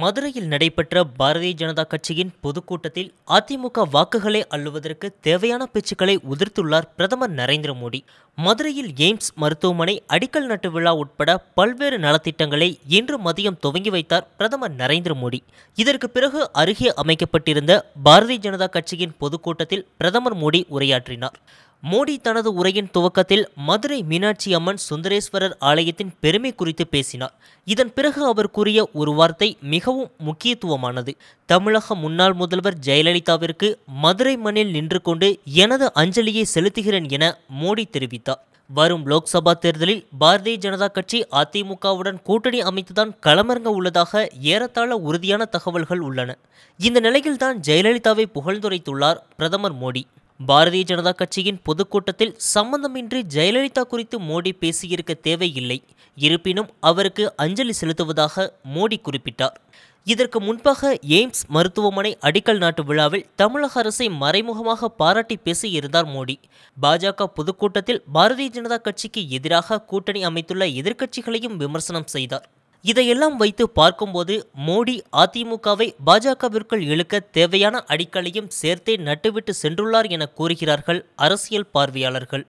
மதுரையில் நடைபெற்ற பாரதிய ஜனதா கட்சியின் பொதுக்கூட்டத்தில் அதிமுக வாக்குகளை அள்ளுவதற்கு தேவையான பேச்சுக்களை உதிர்த்துள்ளார் பிரதமர் நரேந்திர மோடி. மதுரையில் எய்ம்ஸ் மருத்துவமனை அடிக்கல் நட்டு விழா உட்பட பல்வேறு நலத்திட்டங்களை இன்று மதியம் துவங்கி வைத்தார் பிரதமர் நரேந்திர மோடி. இதற்கு பிறகு அருகே அமைக்கப்பட்டிருந்த பாரதிய ஜனதா கட்சியின் பொதுக்கூட்டத்தில் பிரதமர் மோடி உரையாற்றினார். மோடி தனது உரையின் துவக்கத்தில் மதுரை மீனாட்சி அம்மன் சுந்தரேஸ்வரர் ஆலயத்தின் பெருமை குறித்து பேசினார். இதன் பிறகு அவர் கூறிய ஒரு வார்த்தை மிகவும் முக்கியத்துவமானது. தமிழக முன்னாள் முதல்வர் ஜெயலலிதாவிற்கு மதுரை மண்ணில் நின்று கொண்டு எனது அஞ்சலியை செலுத்துகிறேன் என மோடி தெரிவித்தார். வரும் லோக்சபா தேர்தலில் பாரதிய ஜனதா கட்சி அதிமுகவுடன் கூட்டணி அமைத்துதான் களமிறங்க உள்ளதாக ஏறத்தாழ உறுதியான தகவல்கள் உள்ளன. இந்த நிலையில்தான் ஜெயலலிதாவை புகழ்ந்துரைத்துள்ளார் பிரதமர் மோடி. பாரதிய ஜனதா கட்சியின் பொதுக்கூட்டத்தில் சம்பந்தமின்றி ஜெயலலிதா குறித்து மோடி பேசியிருக்க தேவையில்லை. இருப்பினும் அவருக்கு அஞ்சலி செலுத்துவதாக மோடி குறிப்பிட்டார். இதற்கு முன்பாக எய்ம்ஸ் மருத்துவமனை அடிக்கல் நாட்டு விழாவில் தமிழக அரசை மறைமுகமாக பாராட்டி பேசியிருந்தார் மோடி. பாஜக பொதுக்கூட்டத்தில் பாரதிய ஜனதா கட்சிக்கு எதிராக கூட்டணி அமைத்துள்ள எதிர்க்கட்சிகளையும் விமர்சனம் செய்தார். இதையெல்லாம் வைத்து பார்க்கும்போது மோடி அதிமுகவை பாஜகவிற்குள் இழுக்க தேவையான அடிக்கலையும் சேர்த்தே நட்டுவிட்டு சென்றுள்ளார் என கூறுகிறார்கள் அரசியல் பார்வையாளர்கள்.